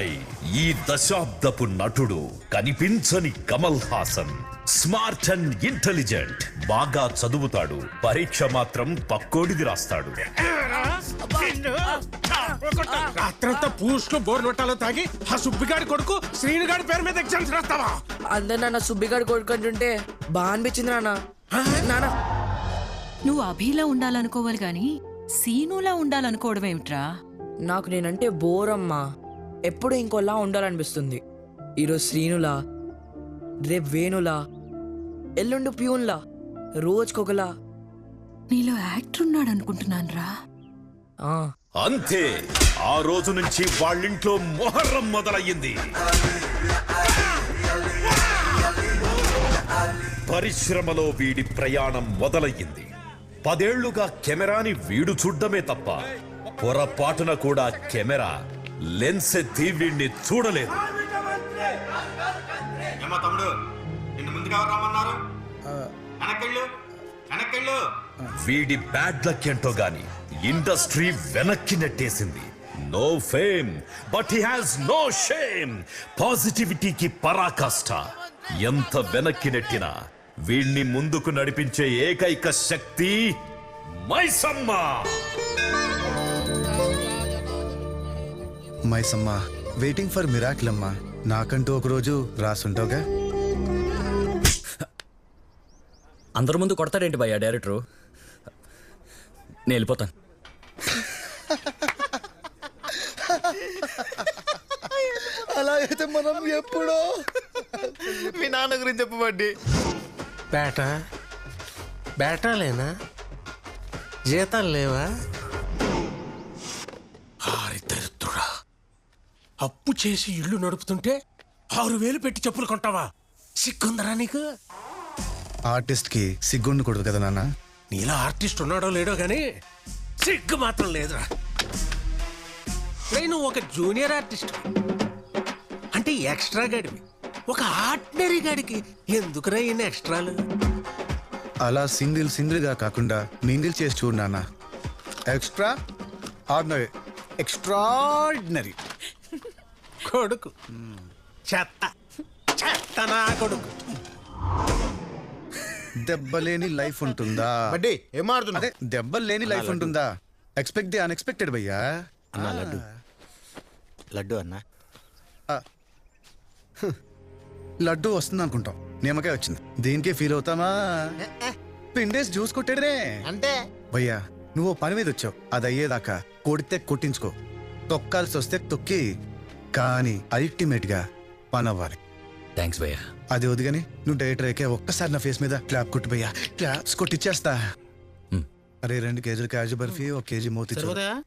ఈ దశాబ్దపు నటుడు కనిపించని Kamal Haasan. Smart and intelligent. బాగా చదువుతాడు. పరీక్ష మాత్రం పక్కోడిది రాస్తాడు. రాత్రంతా పూస్ట్ బోర్ నొట్టాలో తాగి ఆ సుబ్బిగాడి కొడుకు శ్రీనుగాడి పేరు మీద ఎగ్జామ్స్ రాస్తావా? అందరు నాన్న సుబ్బిగాడు కొడుకుంటుంటే బాగా అనిపించింది నాన్న. నాన్న. నువ్వు అభిలా ఉండాలనుకోవాలి గాని సీనులా ఉండాలనుకోవడం ఏమిట్రా నాకు నేనంటే బోర్ అమ్మా ఎప్పుడు ఇంకోలా ఉండాలనిపిస్తుంది. ఈరోజు శ్రీనులా రేపు వేణులా ఎల్లుండి ప్యూన్లా రోజుకొకలా. నీలో యాక్టర్ ఉన్నాడు అనుకుంటున్నాను రా ఆ, అంతే ఆ రోజు నుంచి వాళ్ళింట్లో మొహర్రం మొదలయ్యింది. పరిశ్రమలో వీడి ప్రయాణం మొదలయ్యింది. పదేళ్ళుగా కెమెరాని వీడు చూడ్డమే తప్ప పొరపాటున కూడా కెమెరా లెన్స్ ఎత్తి వీడిని చూడలేదు. ఏమో తమ్ముడు నిన్ను ముందుగా ఎవరు రమ్మన్నారు? వెనకెళ్ళు వెనకెళ్ళు వీడి బ్యాడ్ లక్ ఏంటో గాని ఇండస్ట్రీ వెనక్కి నెట్టేసింది. No fame but he has no shame పాజిటివిటీకి పరాకాష్ట. ఎంత వెనక్కి నెట్టినా వీణ్ణి ముందుకు నడిపించే ఏకైక శక్తి Maisamma. Maisamma waiting for miracle అమ్మా. నాకంటూ ఒక రోజు రాసుంటావుగా? అందరి ముందు కొడతాడేంటి భయ్యా డైరెక్టరు? నేను వెళ్ళిపోతాను. అలా అయితే మనం ఎప్పుడో? మీ నాన్న గురించి చెప్పబడ్డి బేట? బేటాలేనా? జీతాలు లేవా? అప్పు చేసి ఇల్లు నడుపుతుంటే ఆరు వేలు పెట్టి చెప్పులు కొంటావా? సిగ్గుందరా నీకు? ఆర్టిస్ట్కి సిగ్గుండకూడదు కదా నాన్న. నీలా ఆర్టిస్ట్ ఉన్నాడో లేడో గాని సిగ్గు మాత్రం లేదురా. నువ్వు ఒక జూనియర్ ఆర్టిస్ట్. అంటే ఎక్స్ట్రా గడివి. ఒక ఆర్డినరీ గడికి ఎందుకురా ఇన్ని ఎక్స్ట్రాలు? అలా సింగిల్ సింగిల్గా కాకుండా మింగిల్ చేసి చూడు నాన్న. Extra ordinary. ఎక్స్ట్రాడినరీ కొడుకు. చెత్త. చెత్త నా కొడుకు. దెబ్బలేని లైఫ్ ఉంటుందా? బడ్డి ఏం ఆడుతున్నావు అదే దెబ్బలు లేని లైఫ్ ఉంటుందా? ఎక్స్పెక్ట్ ది అన్ఎక్స్పెక్టెడ్ భయ్యా. అన్నా లడ్డు. లడ్డు అన్నా. లడ్డు వస్తుంది అనుకుంటాం నిమ్మకాయ వచ్చింది. దీనికే ఫీల్ అవుతామా? పిండేసి జ్యూస్ కొట్టాడనే. అంటే? భయ్యా నువ్వు పని మీద వచ్చావు. అది అయ్యేదాకా కొడితే కొట్టించుకో. తొక్కాల్సి వస్తే తొక్కి. కానీ అల్టిమేట్గా పని అవ్వాలి థ్యాంక్స్ భయ్యా. అది వదిగని నువ్వు డైరెక్టర్ అయితే ఒక్కసారి నా ఫేస్ మీద క్లాప్ కొట్టు భయ్యా. క్లాప్స్ కొట్టిచ్చేస్తా. హ్మ్. అరే రెండు కేజీలు కాజు బర్ఫీ ఒక కేజీ మోతి?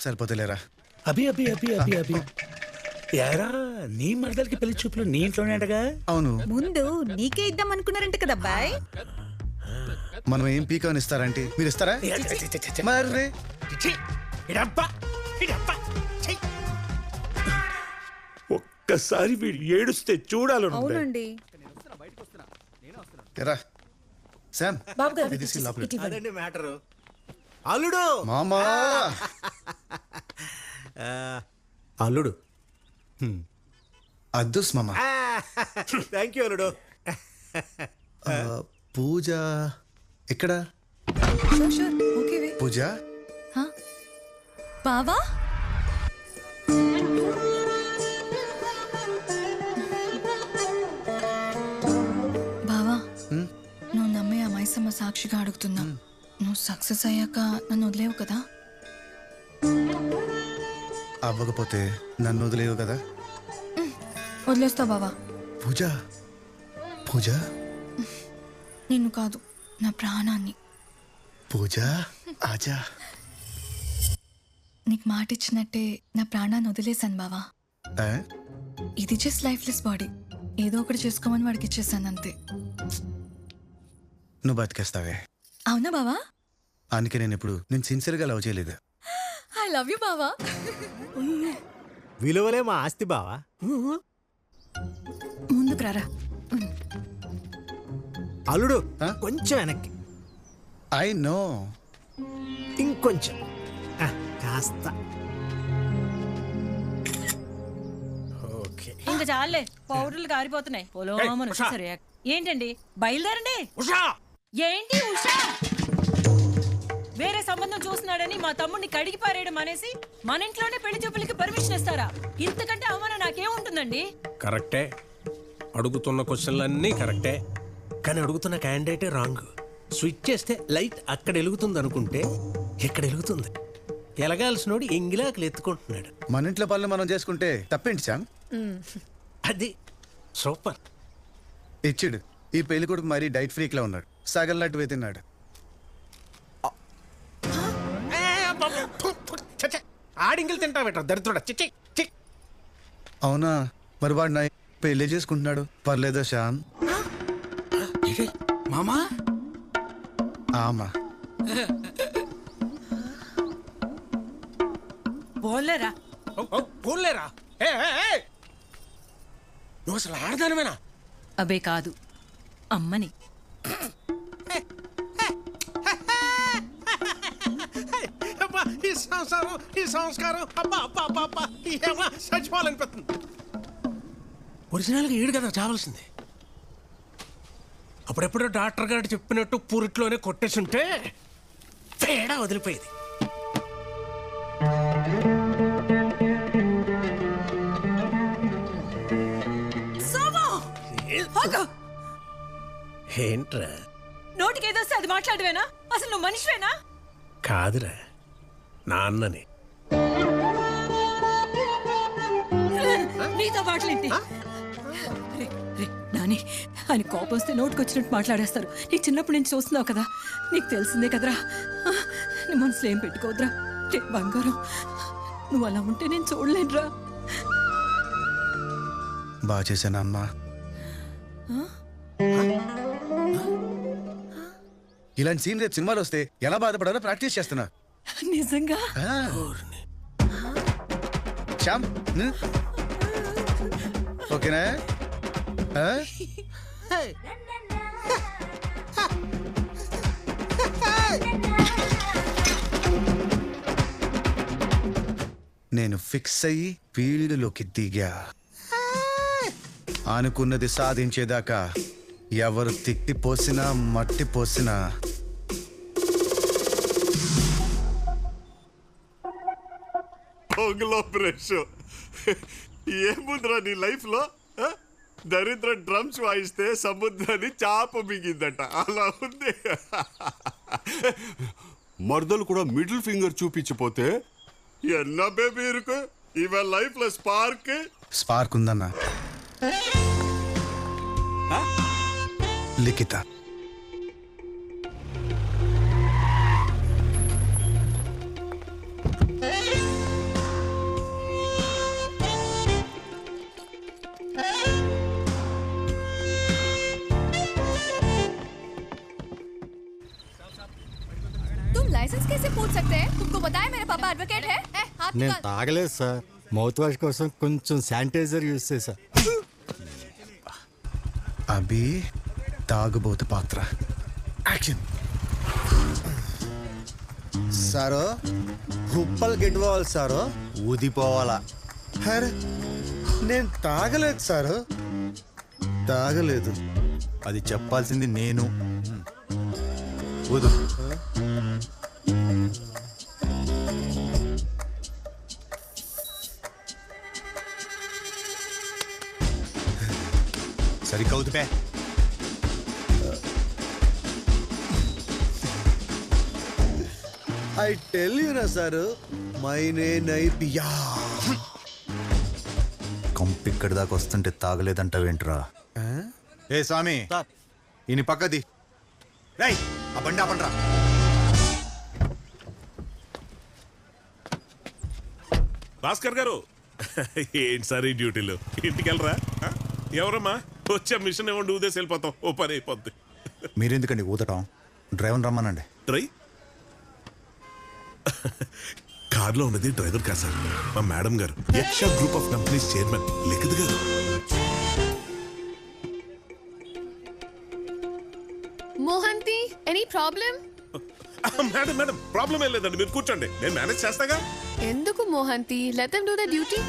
సరిపోతలేరా అభి అభి అభి అభి అభి. యారా నీ మరదలకి పెళ్ళి చూపులు నీ ఇంట్లోనేటగా అవును. ముందు నీకే ఇద్దాం అనుకున్నారంట కదా బాయ్. మనం ఏం పీకాన్ ఇస్తారంటే మీరు ఇస్తారా మరి. ఇడబ్బా ఇడబ్బా. ఒక్కసారి వీడు ఏడుస్తే చూడాలను అవునండి. రా శామ్ బాబు గారు ఇది తీసుకెళ్ళి లోపలికి. అదండి మ్యాటరు. అల్లుడు! మామా! అల్లుడు. అద్దుస్ మామ. థ్యాంక్ యూ అల్లుడు. ఆ, పూజ ఎక్కడ? పూజ? బావా? అవ్వకపోతే నన్ను వదిలేవు కదా? వదిలేస్తావు బావా. పూజ? పూజ? నిన్ను కాదు నా ప్రాణాన్ని. పూజ? ఆజా? నీకు మాట ఇచ్చినట్టే నా ప్రాణాన్ని వదిలేశాను బావా? ఇది జస్ట్ లైఫ్లెస్ బాడీ ఏదో ఒకటి చేసుకోమని వాడికి ఇచ్చేసాను అంతే. నువ్వు బతికేస్తావే. అవునా బావా? అందుకే నేను ఇప్పుడు నేను సిన్సియర్గా లవ్ చేయలేదు. ఐ లవ్ యూ బావా విలువలే మా ఆస్తి బావా. ముందుకు రారా. అల్లుడు? కొంచెం వెనక్కి. I know. ఇంకొంచెం. ఆ, కాస్త. ఓకే. ఇంకా చాలే పౌడర్లు కారిపోతున్నాయి. పొలోమని ఏంటండి? బయలుదేరండి ఉషా! ఏంటి ఉషా? వేరే సంబంధం చూస్తున్నాడని మా తమ్ముడిని కడిగి పారేయడం అనేసి మన ఇంట్లోనే పెళ్ళి చూపులకి పర్మిషన్ ఇస్తారా? ఇంతకంటే అవమానం నాకేముంటుందండి కరెక్టే. అడుగుతున్న క్వశ్చన్లన్నీ కరెక్టే. కానీ అడుగుతున్న క్యాండిడేటే రాంగ్ స్విచ్ చేస్తే లైట్ అక్కడ వెలుగుతుంది అనుకుంటే ఇక్కడ వెలుగుతుంది? ఎలగాల్సినోడు ఎంగిలాకులు ఎత్తుకుంటున్నాడు. మన ఇంట్లో పనులు మనం చేసుకుంటే తప్పేంటి శ్యామ్ అది సూపర్. ఇచ్చిడు. ఈ పెళ్ళి కొడుకు మరీ డైట్ ఫ్రీక్ లా ఉన్నాడు. సగం లడ్డు తిన్నాడు. ఆడింగిలు తింటావేట దరిద్రుడా. చిచ్చి చి అవునా? మరి వాడు నా పెళ్ళి చేసుకుంటున్నాడు. పర్లేదా శ్యామ్? మామా? ఆమా. పోలేరా ఏ, ఏ, ఏ! నువ్వు అసలు ఆడదానివేనా? అబే కాదు. అమ్మని. సంసారం ఈ సంస్కారం అబ్బా అబ్బా అబ్బా. అబ్బా ఏమా చచ్చిపోవాలనిపిస్తుంది ఒరిజినల్గా ఏడు కదా చావాల్సింది. అప్పుడెప్పుడో డాక్టర్ గారు చెప్పినట్టు పూరిట్లోనే కొట్టేసుంటే తేడా వదిలిపోయేది. ఏంట్రా? నోటికి ఏదొస్తే అది మాట్లాడవేనా? అసలు నువ్వు మనిషివేనా? కాదురా. నాన్నని. నీతో నాని ఆయన కోపం వస్తే నోటికి వచ్చినట్టు మాట్లాడేస్తారు. నీకు చిన్నప్పటి నుంచి చూస్తున్నావు కదా నీకు తెలిసిందే కదరా. నీ మనసులో ఏం పెట్టుకోవద్దురా. రే బంగారం నువ్వు అలా ఉంటే నేను చూడలేనురా. బాగా చేశాను అమ్మా? ఇలాంటి సీన్ రేపు సినిమాలు వస్తే ఎలా బాధపడాలో ప్రాక్టీస్ చేస్తున్నా. నిజంగా. శ్యామ్? ఓకేనా ఆ? నేను ఫిక్స్ అయ్యి ఫీల్డ్లోకి దిగా అనుకున్నది సాధించేదాకా ఎవరు తిట్టి పోసినా మట్టి పోసినా పొంగులో బ్రష్ ఏముందిరా నీ లైఫ్లో? ఆ? దరిద్ర డ్రమ్స్ వాయిస్తే సముద్రాన్ని చాప మిగిందట. అలా ఉంది. మర్దలు కూడా మిడిల్ ఫింగర్ చూపించిపోతే? ఎన్న బేబీ ఇరుకు? ఇవ లైఫ్లో స్పార్క్ స్పార్క్ ఉందన్న. లిఖిత. तुम लाइसेंस कैसे पूछ सकते हैं तुमको बताया मेरे पापा एडवोकेट है ए, हाथ నేను निकाल తాగలేదు సార్ మౌత్ వాష్ కోసం కొంచెం శానిటైజర్ యూజ్ చేశా అభి తాగుబోతు పాత్ర యాక్షన్ సారో కుప్పలు గిట్టుకోవాలి సారో ఊదిపోవాలా అరే నేను తాగలేదు సారు. తాగలేదు. అది చెప్పాల్సింది నేను. ఊదు సరిగ్గా ఐ టెల్ యూ నా సారు మైనే నై పియా కంపు ఇక్కడి దాకా వస్తుంటే తాగలేదంటావేంట్రా ఏ స్వామి ఈయన పక్కది. రై ఆ బండి ఆపండ్రా. భాస్కర్ గారు ఏంటి సార్ ఈ డ్యూటీలు? ఇంటికి వెళ్ళరా? ఎవరమ్మా? వచ్చే మిషన్ ఇవ్వండి ఊదేసి వెళ్ళిపోతాం. ఓ పని అయిపోద్ది. మీరెందుకండి ఊదటం? డ్రైవర్ రమ్మనండి. డ్రై? కార్లో ఉన్నది డ్రైవర్ కా సార్. మా మేడం గారు. Yaksha group of companies chairman Likhith గారు. Mohanty any problem madam madam problem ఏం లేదండి మీరు కూర్చోండి. నేను మేనేజ్ చేస్తాగా? ఎందుకు Mohanty? Let them do the duty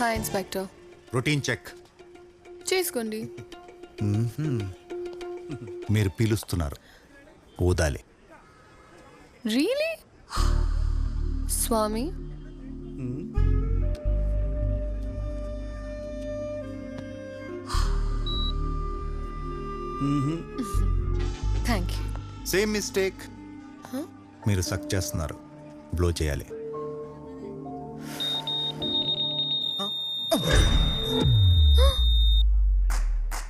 hi inspector routine check చేసుకోండి మీరు పిలుస్తున్నారు. ఓదాలి రియలీ స్వామి థ్యాంక్ యూ సేమ్ మిస్టేక్ మీరు సక్ చేస్తున్నారు. బ్లో చేయాలి.